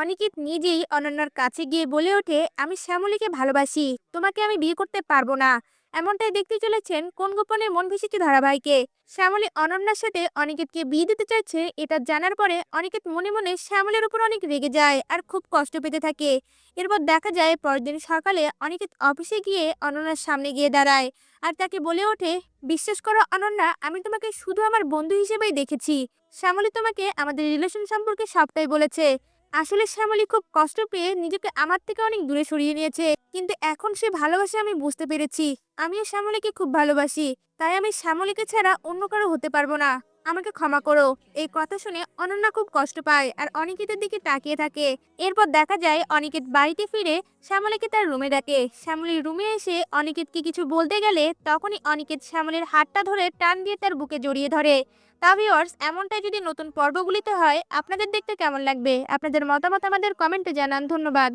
অনিকেত নিজেই অনন্যার কাছে গিয়ে বলে ওঠে, আমি শ্যামলীকে ভালোবাসি, তোমাকে আমি বিয়ে করতে পারব না। এমনটাই দেখতে চলেছেন কোন গোপনে মন ভেসেছে ধারাবাহিকে। শ্যামলী অনন্যার সাথে অনিকেতকে বিয়ে দিতে চাইছে, এটা জানার পরে অনিকেত মনে মনে শ্যামলের উপর অনেক রেগে যায় আর খুব কষ্ট পেতে থাকে। এরপর দেখা যায় পরদিন সকালে অনিকেত অফিসে গিয়ে অনন্যার সামনে গিয়ে দাঁড়ায় আর তাকে বলে ওঠে, বিশ্বাস করো অনন্যা, আমি তোমাকে শুধু আমার বন্ধু হিসেবেই দেখেছি। শ্যামলী তোমাকে আমাদের রিলেশন সম্পর্কে সবটাই বলেছে। আসলে শ্যামলী খুব কষ্ট পেয়ে নিজেকে আমার থেকে অনেক দূরে সরিয়ে নিয়েছে, কিন্তু এখন সে ভালোবাসে আমি বুঝতে পেরেছি। আমিও শ্যামলীকে খুব ভালোবাসি, তাই আমি শ্যামলীকে ছাড়া অন্য কারও হতে পারব না। আমাকে ক্ষমা করো। এই কথা শুনে অনন্যা খুব কষ্ট পায় আর অনিকেতের দিকে তাকিয়ে থাকে। এরপর দেখা যায় অনিকেত বাড়িতে ফিরে শ্যামলীকে তার রুমে ডাকে। শ্যামলীর রুমে এসে অনিকেতকে কিছু বলতে গেলে তখনই অনিকেত শ্যামলীর হাতটা ধরে টান দিয়ে তার বুকে জড়িয়ে ধরে। তা এমনটাই যদি নতুন পর্বগুলিতে হয়, আপনাদের দেখতে কেমন লাগবে? আপনাদের মতামত আমাদের কমেন্টে জানান। ধন্যবাদ।